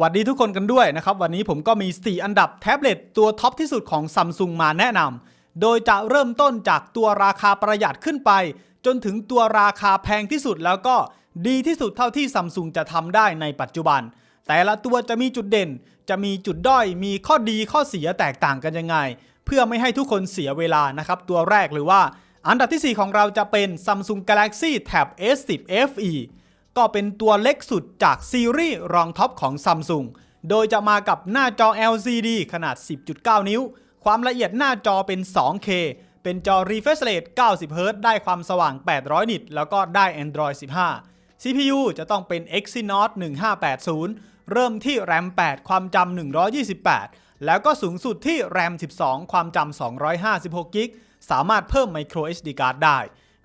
วัดดีทุกคนกันด้วยนะครับ วันนี้ผมก็มี 4 อันดับแท็บเล็ตตัวท็อปที่สุดของ Samsung มาแนะนำ โดยจะเริ่มต้นจากตัวราคาประหยัดขึ้นไป จนถึงตัวราคาแพงที่สุดแล้วก็ดีที่สุดเท่าที่ Samsung จะทำได้ในปัจจุบัน แต่ละตัวจะมีจุดเด่น จะมีจุดด้อย มีข้อดีข้อเสียแตกต่างกันยังไง เพื่อไม่ให้ทุกคนเสียเวลานะครับตัวแรกหรือว่า อันดับที่ 4 ของเราจะเป็น Samsung Galaxy Tab S10 FE ก็เป็นตัวเล็กสุดจากซีรีส์รองท็อปของ Samsung โดยจะมากับหน้าจอ LCD ขนาด 10.9 นิ้ว ความละเอียดหน้าจอเป็น 2K เป็นจอ refresh rate 90 Hz ได้ความสว่าง 800 นิต แล้วก็ได้ Android 15 CPU จะต้องเป็น Exynos 1580 เริ่มที่ RAM 8 ความจำ 128 แล้วก็สูงสุดที่ RAM 12 ความจำ 256 g b สามารถเพิ่ม micro SD card ได้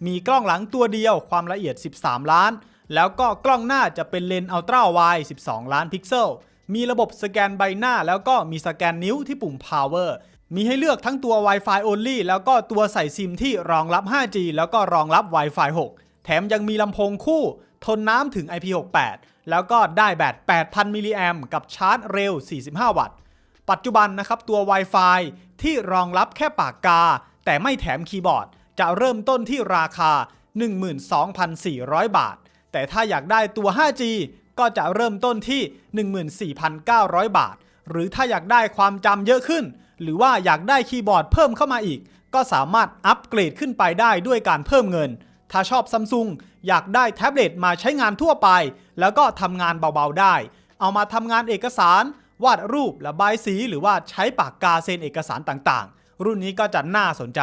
มีกล้องหลังตัวเดียวความละเอียด 13 ล้าน แล้วก็กล้องหน้าจะเป็นเลนส์อัลตร้าไวด์12 ล้านพิกเซล มีระบบสแกนใบหน้า แล้วก็มีสแกนนิ้วที่ปุ่ม power มีให้เลือกทั้งตัว Wi-Fi only แล้วก็ตัวใส่ซิมที่รองรับ 5G แล้วก็รองรับ Wi-Fi 6 แถมยังมีลำโพงคู่ ทนน้ำถึง IP68 แล้วก็ได้แบต 8,000 มิลลิแอมกับชาร์จเร็ว 45 วัตต์ ปัจจุบันนะครับตัว Wi-Fi ที่รองรับแค่ปากกา แต่ไม่แถมคีย์บอร์ด จะเริ่มต้นที่ราคา 12,400 บาท แต่ถ้าอยากได้ตัว 5G ก็จะเริ่มต้นที่ 14,900 บาท หรือถ้าอยากได้ความจำเยอะขึ้น หรือว่าอยากได้คีย์บอร์ดเพิ่มเข้ามาอีก ก็สามารถอัปเกรดขึ้นไปได้ด้วยการเพิ่มเงิน ถ้าชอบซัมซุงอยากได้แท็บเล็ตมาใช้งานทั่วไป แล้วก็ทำงานเบาๆได้ เอามาทำงานเอกสาร วาดรูประบายสี หรือว่าใช้ปากกาเซ็นเอกสารต่างๆ รุ่นนี้ก็จะน่าสนใจ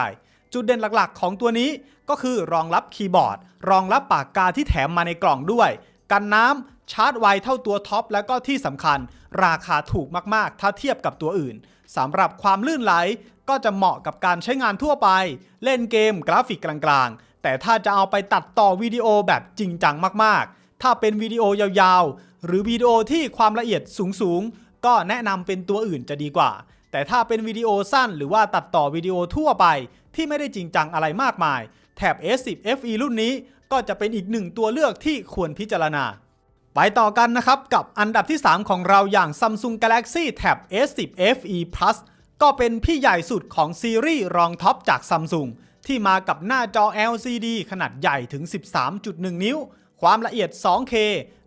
จุดเด่นหลักๆ ของตัวนี้ก็คือรองรับคีย์บอร์ด รองรับปากกาที่แถมมาในกล่องด้วย กันน้ำชาร์จไวเท่าตัวท็อปแล้วก็ที่สำคัญ ราคาถูกมากๆ ถ้าเทียบกับตัวอื่นสำหรับความลื่นไหลก็จะเหมาะกับการใช้งานทั่วไป เล่นเกมกราฟิกกลางๆ แต่ถ้าจะเอาไปตัดต่อวิดีโอแบบจริงจังมากๆ ถ้าเป็นวิดีโอยาวๆ หรือวิดีโอที่ความละเอียดสูงๆ ก็แนะนำเป็นตัวอื่นจะดีกว่า แต่ถ้าเป็นวิดีโอสั้นหรือว่าตัดต่อวิดีโอทั่วไป ที่ไม่ได้จริงจังอะไรมากมาย แถบ S10 FE รุ่นนี้ก็จะเป็นอีกหนึ่งตัวเลือกที่ควรพิจารณา ไปต่อกันนะครับ กับอันดับที่ 3 ของเราอย่าง Samsung Galaxy Tab S10 FE Plus ก็เป็นพี่ใหญ่สุดของซีรีส์รองท็อปจาก Samsung ที่มากับหน้าจอ LCD ขนาดใหญ่ถึง 13.1 นิ้ว ความละเอียด 2K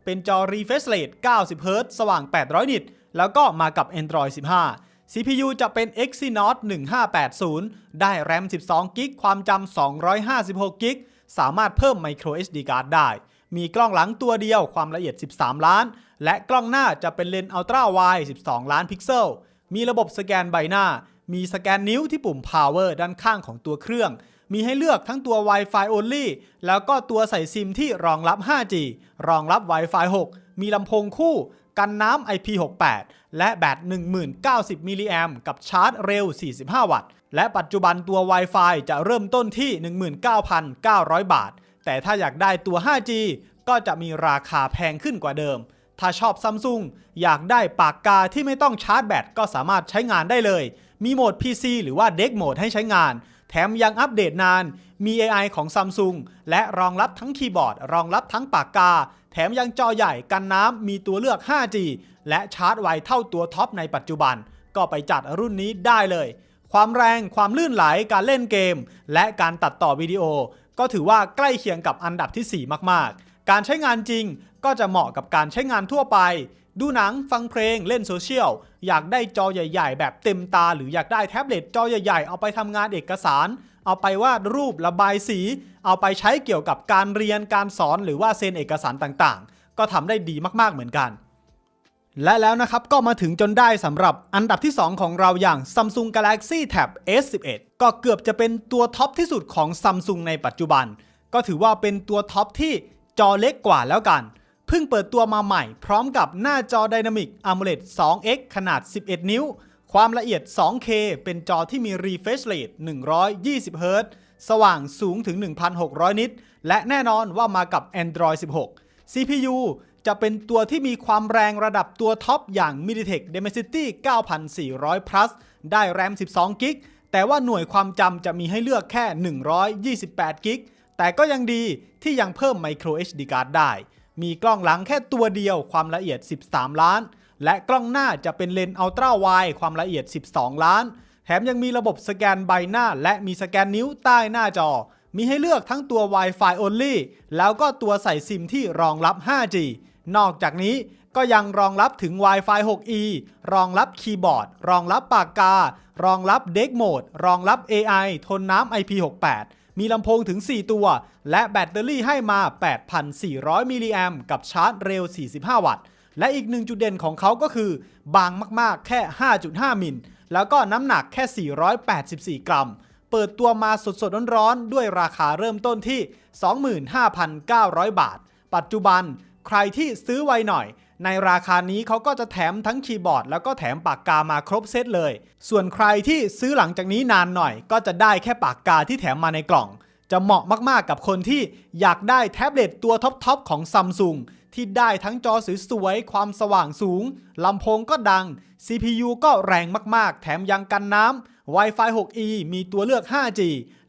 เป็นจอ refresh rate 90 Hz สว่าง 800 นิต แล้วก็มากับ Android 15 CPU จะเป็น Exynos 1580 ได้ RAM 12 g b ความจำ 256 g b สามารถเพิ่ม micro SD card ได้ มีกล้องหลังตัวเดียวความละเอียด 13 ล้าน และกล้องหน้าจะเป็นเลนส์อัลตร้าไวด์12 ล้านพิกเซล มีระบบสแกนใบหน้า มีสแกนนิ้วที่ปุ่ม power ด้านข้างของตัวเครื่อง มีให้เลือกทั้งตัว Wi-Fi only แล้วก็ตัวใส่ซิมที่รองรับ 5G รองรับ Wi-Fi 6 มีลำโพงคู่ กันน้ำ IP68 และแบต1090 มิลลิแอมกับชาร์จเร็ว 45 วัตต์ และปัจจุบันตัว Wi-Fi จะเริ่มต้นที่ 19,900 บาท แต่ถ้าอยากได้ตัว 5G ก็จะมีราคาแพงขึ้นกว่าเดิม ถ้าชอบซัมซุงอยากได้ปากกาที่ไม่ต้องชาร์จแบตก็สามารถใช้งานได้เลย มีโหมด PC หรือว่า Deck Mode ให้ใช้งาน แถมยังอัปเดตนาน มี AI ของ Samsung และรองรับทั้งคีย์บอร์ด รองรับทั้งปากกา แถมยังจอใหญ่กันน้ำมีตัวเลือก 5G และชาร์จไวเท่าตัวท็อปในปัจจุบัน ก็ไปจัดรุ่นนี้ได้เลย ความแรง ความลื่นไหล การเล่นเกม และการตัดต่อวิดีโอ ก็ถือว่าใกล้เคียงกับอันดับที่ 4 มากๆ การใช้งานจริงก็จะเหมาะกับการใช้งานทั่วไป ดูหนัง ฟังเพลง เล่นโซเชียล อยากได้จอใหญ่ ๆ แบบเต็มตา หรืออยากได้แท็บเล็ตจอใหญ่ ๆ เอาไปทำงานเอกสาร เอาไปวาดรูประบายสี เอาไปใช้เกี่ยวกับการเรียนการสอนหรือว่าเซ็นเอกสารต่างๆ ก็ทำได้ดีมากๆเหมือนกัน และแล้วนะครับก็มาถึงจนได้สำหรับอันดับที่ 2 ของเราอย่าง Samsung Galaxy Tab S11 ก็เกือบจะเป็นตัวท็อปที่สุดของ Samsung ในปัจจุบัน ก็ถือว่าเป็นตัวท็อปที่จอเล็กกว่าแล้วกันเพิ่งเปิดตัวมาใหม่พร้อมกับหน้าจอ Dynamic AMOLED 2X ขนาด 11 นิ้ว ความละเอียด 2K เป็นจอที่มี refresh rate 120 Hz สว่างสูงถึง 1,600 นิต และแน่นอนว่ามากับ Android 16 CPU จะเป็นตัวที่มีความแรงระดับตัวท็อปอย่าง MediaTek Dimensity 9400 Plus ได้ RAM 12 g b แต่ว่าหน่วยความจำจะมีให้เลือกแค่ 128 g b แต่ก็ยังดีที่ยังเพิ่ม Micro SD card ได้ มีกล้องหลังแค่ตัวเดียวความละเอียด 13 ล้าน และกล้องหน้าจะเป็นเลนส์อัลตร้าไวด์ความละเอียด 12 ล้าน แถมยังมีระบบสแกนใบหน้า และมีสแกนนิ้วใต้หน้าจอ มีให้เลือกทั้งตัว Wi-Fi only แล้วก็ตัวใส่ซิมที่รองรับ 5G นอกจากนี้ก็ยังรองรับถึง Wi-Fi 6E รองรับคีย์บอร์ด รองรับปากกา รองรับเด็กโหมด รองรับ AI ทนน้ำ IP68 มีลำโพงถึง 4 ตัว และแบตเตอรี่ให้มา 8,400 มิลลิแอมกับชาร์จเร็ว 45 วัตต์ และอีกหนึ่งจุดเด่นของเขาก็คือบางมากๆ แค่ 5.5 มิล แล้วก็น้ำหนักแค่ 484 กรัม เปิดตัวมาสดๆ ร้อนๆ ด้วยราคาเริ่มต้นที่ 25,900 บาท ปัจจุบันใครที่ซื้อไวหน่อย ในราคานี้เขาก็จะแถมทั้งคีย์บอร์ด แล้วก็แถมปากกามาครบเซตเลย ส่วนใครที่ซื้อหลังจากนี้นานหน่อย ก็จะได้แค่ปากกาที่แถมมาในกล่อง จะเหมาะมากๆกับคนที่อยากได้แท็บเล็ตตัวท็อปๆของซัมซุง ที่ได้ทั้งจอสวยๆ ความสว่างสูง ลำโพงก็ดัง CPU ก็แรงมากๆ แถมยังกันน้ำ Wi-Fi 6E มีตัวเลือก 5G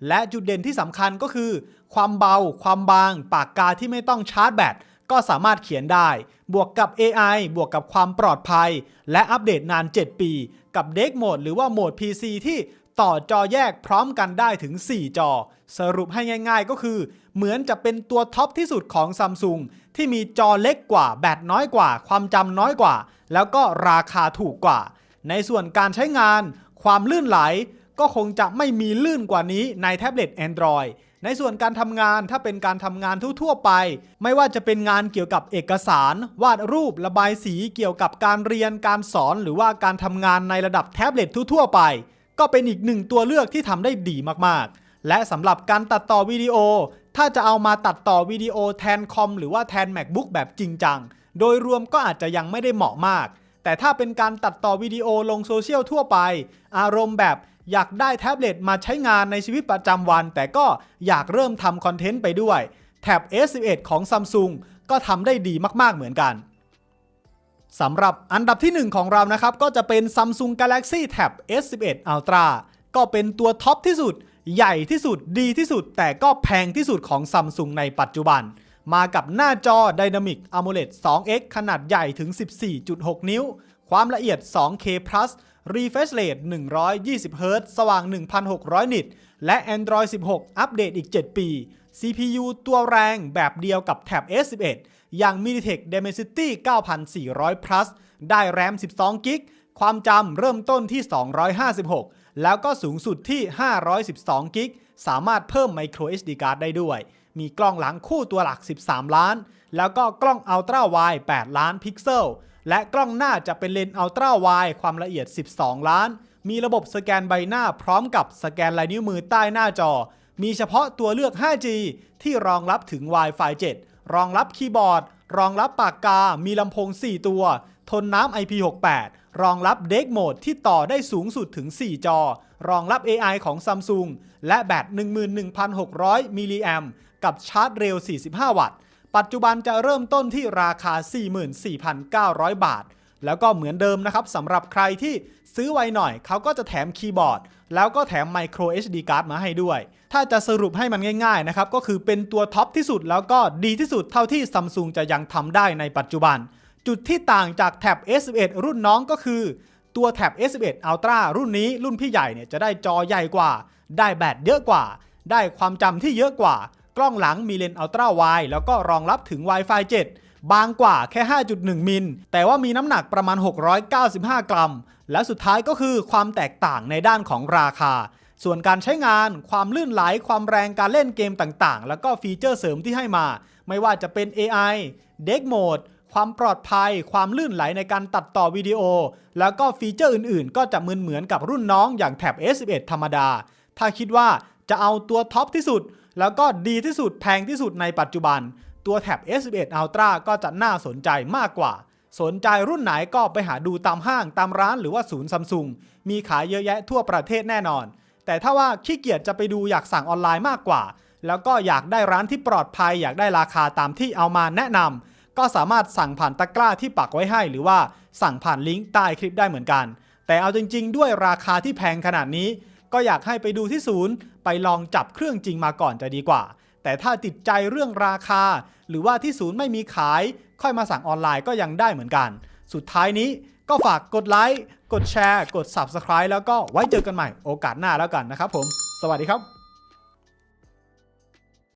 และจุดเด่นที่สำคัญก็คือ ความเบา ความบาง ปากกาที่ไม่ต้องชาร์จแบต ก็สามารถเขียนได้ บวกกับ AI บวกกับความปลอดภัย และอัปเดตนาน 7 ปี กับเด็กโหมดหรือว่าโหมด PC ที่ ต่อจอแยกพร้อมกันได้ถึง 4 จอ สรุปให้ง่ายๆก็คือ เหมือนจะเป็นตัวท็อปที่สุดของซัมซุงที่มีจอเล็กกว่า แบตน้อยกว่า ความจำน้อยกว่า แล้วก็ราคาถูกกว่า ในส่วนการใช้งาน ความลื่นไหล ก็คงจะไม่มีลื่นกว่านี้ในแท็บเล็ต Android ในส่วนการทำงานถ้าเป็นการทำงานทั่วๆไป ไม่ว่าจะเป็นงานเกี่ยวกับเอกสาร วาดรูประบายสีเกี่ยวกับการเรียนการสอน หรือว่าการทำงานในระดับแท็บเล็ตทั่วๆไป ก็เป็นอีกหนึ่งตัวเลือกที่ทำได้ดีมากๆ และสำหรับการตัดต่อวิดีโอ ถ้าจะเอามาตัดต่อวิดีโอแทนคอมหรือว่าแทน macbook แบบจริงจัง โดยรวมก็อาจจะยังไม่ได้เหมาะมาก แต่ถ้าเป็นการตัดต่อวิดีโอลงโซเชียลทั่วไป อารมณ์แบบอยากได้แท็บเล็ตมาใช้งานในชีวิตประจำวัน แต่ก็อยากเริ่มทำคอนเทนต์ไปด้วยแท็บ S11 ของ Samsung ก็ทำได้ดีมากๆเหมือนกัน สำหรับอันดับที่ 1 ของเรานะครับ ก็จะเป็น Samsung Galaxy Tab S11 Ultra ก็เป็นตัวท็อปที่สุด ใหญ่ที่สุดดีที่สุด แต่ก็แพงที่สุดของ Samsung ในปัจจุบัน มากับหน้าจอ Dynamic AMOLED 2X ขนาดใหญ่ถึง 14.6 นิ้ว ความละเอียด 2K Plus Refresh Rate 120 Hz สว่าง 1,600 นิต และ Android 16 อัปเดตอีก 7 ปี CPU ตัวแรงแบบเดียวกับ Tab S11 อย่าง MediaTek Dimensity 9400 Plus ได้แรม 12 กิก ความจำเริ่มต้นที่ 256 แล้วก็สูงสุดที่ 512 กิก สามารถเพิ่ม Micro SD Card ได้ด้วย มีกล้องหลังคู่ตัวหลัก 13 ล้าน แล้วก็กล้อง Ultra Wide 8 ล้านพิกเซล และกล้องหน้าจะเป็นเลนส์ Ultra Wide ความละเอียด 12 ล้าน มีระบบสแกนใบหน้าพร้อมกับสแกนลายนิ้วมือใต้หน้าจอ มีเฉพาะตัวเลือก 5G ที่รองรับถึง Wi-Fi 7 รองรับคีย์บอร์ด รองรับปากกา มีลำโพง 4 ตัว ทนน้ำ IP68 รองรับเด็กโหมดที่ต่อได้สูงสุดถึง 4 จอ รองรับ AI ของ Samsung และแบต 11,600 มิลลิแอมกับชาร์จเร็ว 45 วัตต์ ปัจจุบันจะเริ่มต้นที่ราคา 44,900 บาท แล้วก็เหมือนเดิมนะครับสำหรับใครที่ซื้อไวหน่อย เขาก็จะแถมคีย์บอร์ด แล้วก็แถม Micro SD Card มาให้ด้วย ถ้าจะสรุปให้มันง่ายๆนะครับก็คือเป็นตัวท็อปที่สุดแล้วก็ดีที่สุดเท่าที่ Samsung จะยังทำได้ในปัจจุบัน จุดที่ต่างจากแท็บ S11 รุ่นน้องก็คือ ตัวแท็บ S11 Ultra รุ่นนี้รุ่นพี่ใหญ่เนี่ยจะได้จอใหญ่กว่า ได้แบตเยอะกว่า ได้ความจำที่เยอะกว่า กล้องหลังมีเลนส์ Ultra Wide แล้วก็รองรับถึง Wi-Fi 7 บางกว่าแค่ 5.1 มิล แต่ว่ามีน้ำหนักประมาณ 695 กรัม และสุดท้ายก็คือความแตกต่างในด้านของราคา ส่วนการใช้งาน ความลื่นไหล ความแรงการเล่นเกมต่างๆ แล้วก็ฟีเจอร์เสริมที่ให้มา ไม่ว่าจะเป็น AI Deck Mode ความปลอดภัย ความลื่นไหลในการตัดต่อวิดีโอ แล้วก็ฟีเจอร์อื่นๆ ก็จะเหมือนเหมือนกับรุ่นน้องอย่างแท็บ S11 ธรรมดา ถ้าคิดว่าจะเอาตัวท็อปที่สุด แล้วก็ดีที่สุดแพงที่สุดในปัจจุบัน ตัวแท็บ S11 Ultra ก็จะน่าสนใจมากกว่า สนใจรุ่นไหนก็ไปหาดูตามห้างตามร้านหรือว่าศูนย์ซัมซุงมีขายเยอะแยะทั่วประเทศแน่นอน แต่ถ้าว่าขี้เกียจจะไปดูอยากสั่งออนไลน์มากกว่า แล้วก็อยากได้ร้านที่ปลอดภัย อยากได้ราคาตามที่เอามาแนะนำก็สามารถสั่งผ่านตะกร้าที่ปักไว้ให้ หรือว่าสั่งผ่านลิงก์ใต้คลิปได้เหมือนกัน แต่เอาจริง ๆ ด้วยราคาที่แพงขนาดนี้ ก็อยากให้ไปดูที่ศูนย์ ไปลองจับเครื่องจริงมาก่อนจะดีกว่า แต่ถ้าติดใจเรื่องราคา หรือว่าที่ศูนย์ไม่มีขาย ค่อยมาสั่งออนไลน์ก็ยังได้เหมือนกัน สุดท้ายนี้ก็ฝากกดไลค์ กดแชร์ กด Subscribe แล้วก็ไว้เจอกันใหม่โอกาสหน้าแล้วกันนะครับผม สวัสดีครับ